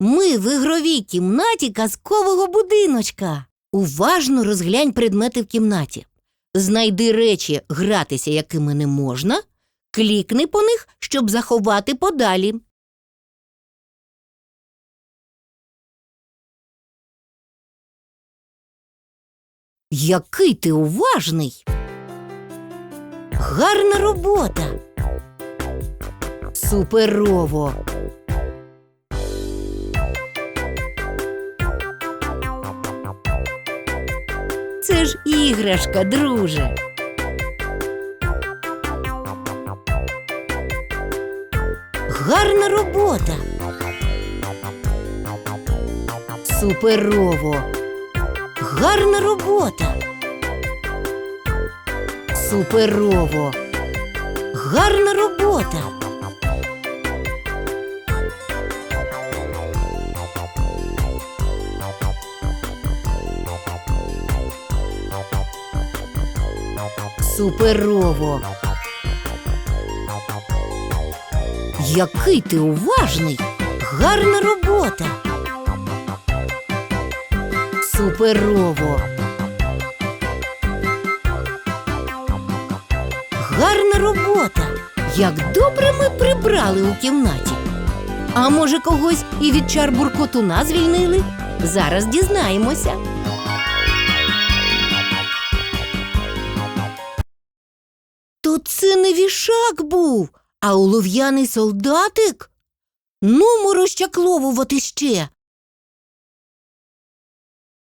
Ми в ігровій кімнаті казкового будиночка. Уважно розглянь предмети в кімнаті. Знайди речі, гратися якими не можна, клікни по них, щоб заховати подалі. Який ти уважний. Гарна робота. Суперово. Це ж іграшка, друже. Гарна робота. Суперово. Гарна робота. Суперово. Гарна робота. Суперово. Який ти уважний. Гарна робота. Суперово. Гарна робота. Як добре ми прибрали у кімнаті. А може, когось і від чар буркотуна звільнили? Зараз дізнаємося. То це не вішак був, а олов'яний солдатик? Ну, розчакловувати ще.